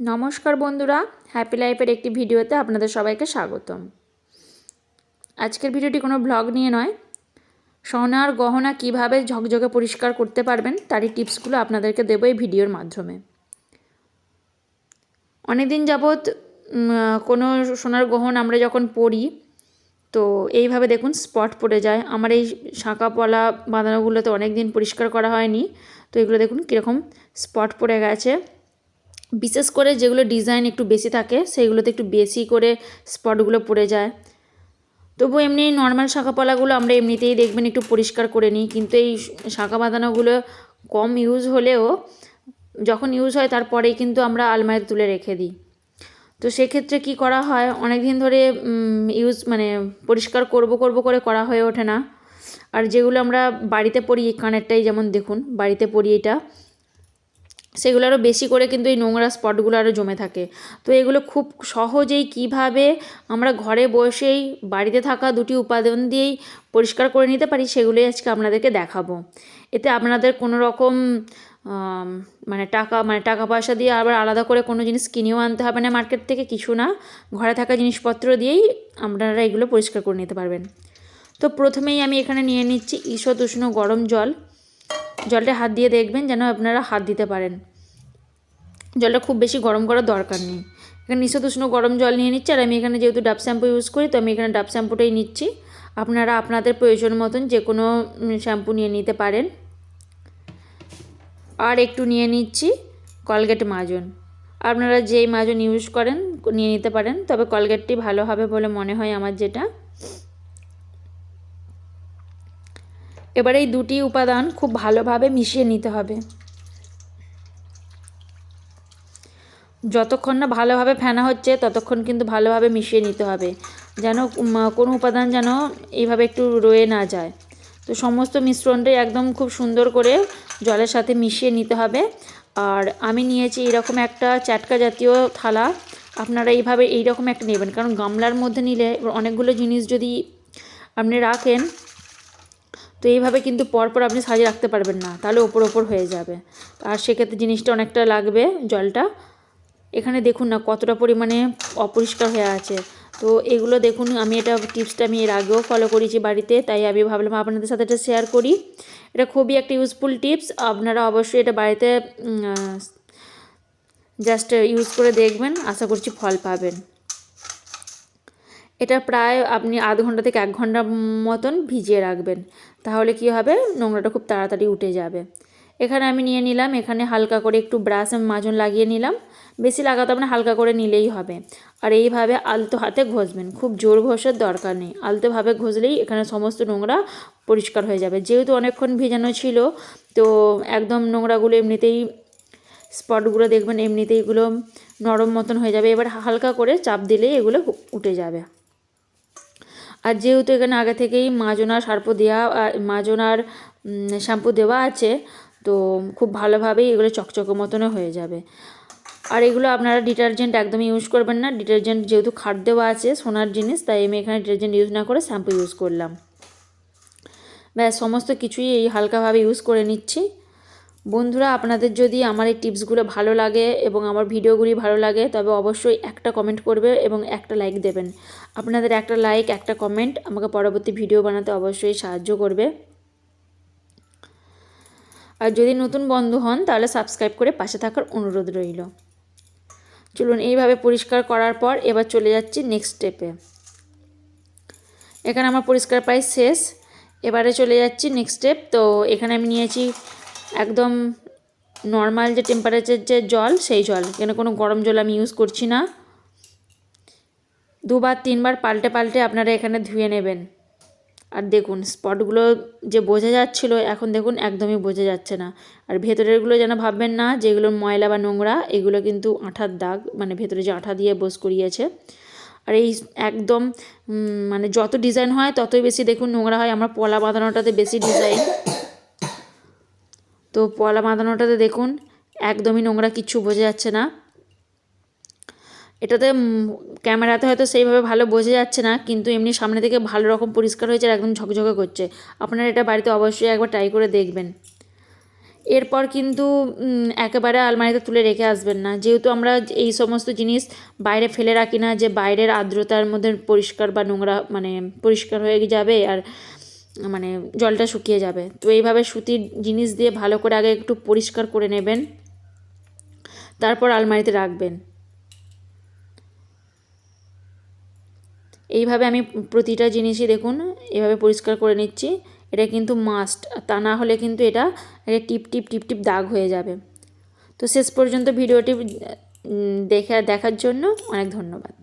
নমস্কার বন্ধুরা হ্যাপি লাইফের একটি ভিডিওতে আপনাদের সবাইকে স্বাগতম। আজকের ভিডিওটি কোনো ব্লগ নিয়ে নয়। সোনার গহনা কীভাবে ঝকঝকে পরিষ্কার করতে পারবেন, তারই টিপসগুলো আপনাদেরকে দেবো এই ভিডিওর মাধ্যমে। অনেকদিন যাবৎ কোনো সোনার গহনা আমরা যখন পরি, তো এইভাবে দেখুন স্পট পড়ে যায়। আমার এই শাঁকা পলা বাঁধানোগুলোতে অনেক দিন পরিষ্কার করা হয়নি, তো এগুলো দেখুন কীরকম স্পট পড়ে গেছে। বিশেষ করে যেগুলো ডিজাইন একটু বেশি থাকে, সেইগুলোতে একটু বেশি করে স্পটগুলো পড়ে যায়। তবু এমনি নর্মাল শাঁখা পলাগুলো আমরা এমনিতেই দেখবেন একটু পরিষ্কার করে নিই, কিন্তু এই শাঁখা বাঁধানোগুলো কম ইউজ হলেও যখন ইউজ হয় তারপরেই কিন্তু আমরা আলমারিতে তুলে রেখে দিই। তো সেক্ষেত্রে কি করা হয়? অনেক দিন ধরে ইউজ মানে পরিষ্কার করব করব করে করা হয়ে ওঠে না। আর যেগুলো আমরা বাড়িতে পড়ি এই কানেরটাই যেমন দেখুন, বাড়িতে পড়ি এটা। সেগুলো আরও বেশি করে কিন্তু এই নোংরা স্পটগুলো আরও জমে থাকে। তো এগুলো খুব সহজেই কীভাবে আমরা ঘরে বসেই বাড়িতে থাকা দুটি উপাদান দিয়েই পরিষ্কার করে নিতে পারি, সেগুলোই আজকে আপনাদেরকে দেখাবো। এতে আপনাদের কোনো রকম মানে টাকা মানে টাকা পয়সা দিয়ে আবার আলাদা করে কোনো জিনিস কিনেও আনতে হবে না মার্কেট থেকে, কিছু না। ঘরে থাকা জিনিসপত্র দিয়েই আপনারা এগুলো পরিষ্কার করে নিতে পারবেন। তো প্রথমেই আমি এখানে নিয়ে নিচ্ছি ঈষৎ উষ্ণ গরম জল। জলটা হাত দিয়ে দেখবেন যেন আপনারা হাত দিতে পারেন। জলটা খুব বেশি গরম করার দরকার নেই। এখানে নিঃশত উষ্ণ গরম জল নিয়ে নিচ্ছি, আর আমি এখানে যেহেতু ডাব শ্যাম্পু ইউজ করি, তো আমি এখানে ডাব শ্যাম্পুটাই নিচ্ছি। আপনারা আপনাদের প্রয়োজন মতন যে কোনো শ্যাম্পু নিয়ে নিতে পারেন। আর একটু নিয়ে নিচ্ছি কলগেট মাজন। আপনারা যেই মাজন ইউজ করেন, নিয়ে নিতে পারেন, তবে কলগেটটি ভালো হবে বলে মনে হয় আমার যেটা। এবার এই দুটি উপাদান খুব ভালোভাবে মিশিয়ে নিতে হবে। যতক্ষণ না ভালোভাবে ফেনা হচ্ছে, ততক্ষণ কিন্তু ভালোভাবে মিশিয়ে নিতে হবে। যেন কোনো উপাদান যেন এইভাবে একটু রয়ে না যায়। তো সমস্ত মিশ্রণটাই একদম খুব সুন্দর করে জলের সাথে মিশিয়ে নিতে হবে। আর আমি নিয়েছি এরকম একটা চাটকা জাতীয় থালা। আপনারা এইভাবে এইরকম একটা নেবেন। কারণ গামলার মধ্যে নিলে অনেকগুলো জিনিস যদি আপনি রাখেন, তো এইভাবে কিন্তু পরপর আপনি সাজিয়ে রাখতে পারবেন না। তাহলে ওপর ওপর হয়ে যাবে। আর সেক্ষেত্রে জিনিসটা অনেকটা লাগবে জলটা। এখানে দেখুন না কতটা পরিমাণে অপরিষ্কার হয়ে আছে। তো এগুলো দেখুন, আমি এটা টিপসটা আমি এর আগেও ফলো করেছি বাড়িতে, তাই আমি ভাবলাম আপনাদের সাথে এটা শেয়ার করি। এটা খুবই একটা ইউজফুল টিপস আপনারা অবশ্যই এটা বাড়িতে জাস্ট ইউজ করে দেখবেন, আশা করছি ফল পাবেন। এটা প্রায় আপনি আধ ঘণ্টা থেকে এক ঘণ্টা মতন ভিজিয়ে রাখবেন, তাহলে কি হবে, নোংরাটা খুব তাড়াতাড়ি উঠে যাবে। এখানে আমি নিয়ে নিলাম, এখানে হালকা করে একটু ব্রাশ আমি মাজন লাগিয়ে নিলাম। বেশি লাগাতে না, হালকা করে নিলেই হবে। আর এইভাবে আলতো হাতে ঘষবেন, খুব জোর ঘষার দরকার নেই। আলতোভাবে ঘষলেই এখানে সমস্ত নোংরা পরিষ্কার হয়ে যাবে। যেহেতু অনেকক্ষণ ভেজানো ছিল, তো একদম নোংরাগুলো এমনিতেই, স্পটগুলো দেখবেন এমনিতেই এগুলো নরম মতন হয়ে যাবে। এবার হালকা করে চাপ দিলেই এগুলো উঠে যাবে। আর যেহেতু এখানে আগে থেকেই মাজনার সার্প দেওয়া মাজনার শ্যাম্পু দেওয়া আছে তো খুব ভালোভাবেই এগুলো চকচকে মতনও হয়ে যাবে। আর এগুলো আপনারা ডিটারজেন্ট একদমই ইউজ করবেন না। ডিটারজেন্ট যেহেতু খাট দেওয়া আছে, সোনার জিনিস, তাই আমি এখানে ডিটারজেন্ট ইউজ না করে শ্যাম্পু ইউজ করলাম। ব্যাস, সমস্ত কিছুই এই হালকাভাবে ইউজ করে নিচ্ছি। বন্ধুরা, আপনাদের যদি আমার এই টিপসগুলো ভালো লাগে এবং আমার ভিডিওগুলি ভালো লাগে, তবে অবশ্যই একটা কমেন্ট করবে এবং একটা লাইক দেবেন। আপনাদের একটা লাইক একটা কমেন্ট আমাকে পরবর্তী ভিডিও বানাতে অবশ্যই সাহায্য করবে। আর যদি নতুন বন্ধু হন, তাহলে সাবস্ক্রাইব করে পাশে থাকার অনুরোধ রইল। চলুন এইভাবে পরিষ্কার করার পর এবার চলে যাচ্ছি নেক্সট স্টেপে এখানে আমার পরিষ্কার প্রায় শেষ। এবারে চলে যাচ্ছি নেক্সট স্টেপ তো এখানে আমি নিয়েছি একদম নর্মাল যে টেম্পারেচার যে জল, সেই জল। এখানে কোনো গরম জল আমি ইউজ করছি না। দুবার, তিনবার পাল্টে পাল্টে আপনারা এখানে ধুয়ে নেবেন। আর দেখুন স্পটগুলো যে বোঝা যাচ্ছিল, এখন দেখুন একদমই বোঝা যাচ্ছে না। আর ভেতরেরগুলো যেন ভাববেন না, যেগুলো ময়লা বা নোংরা, এগুলো কিন্তু আঠার দাগ মানে ভেতরে যে আঠা দিয়ে বোস করিয়েছে। আর এই একদম মানে যত ডিজাইন হয়, ততই বেশি দেখুন নোংরা হয়। আমার পলা বাঁধানোটাতে বেশি ডিজাইন তো পলা বাঁধানোটাতে দেখুন, একদমই নোংরা, কিচ্ছু বোঝা যাচ্ছে না। এটাতে ক্যামেরাতে হয়তো সেইভাবে ভালো বোঝা যাচ্ছে না, কিন্তু এমনি সামনে থেকে ভালো রকম পরিষ্কার হয়েছে আর একদম ঝকঝকে করছে। আপনারা এটা বাড়িতে অবশ্যই একবার ট্রাই করে দেখবেন। এরপর কিন্তু একেবারে আলমারিতে তুলে রেখে আসবেন না। যেহেতু আমরা এই সমস্ত জিনিস বাইরে ফেলে রাখি না, যে বাইরের আর্দ্রতার মধ্যে পরিষ্কার বা নোংরা মানে পরিষ্কার হয়ে যাবে আর মানে জলটা শুকিয়ে যাবে। তো এইভাবে সুতির জিনিস দিয়ে ভালো করে আগে একটু পরিষ্কার করে নেবেন। তারপর আলমারিতে রাখবেন। এইভাবে আমি প্রতিটা জিনিসই দেখুন, এভাবে পরিষ্কার করে নিচ্ছি। এটা কিন্তু মাস্ট তা না হলে কিন্তু এটা একটা টিপ টিপ টিপ টিপ দাগ হয়ে যাবে। তো শেষ পর্যন্ত ভিডিওটি দেখে, দেখার জন্য অনেক ধন্যবাদ।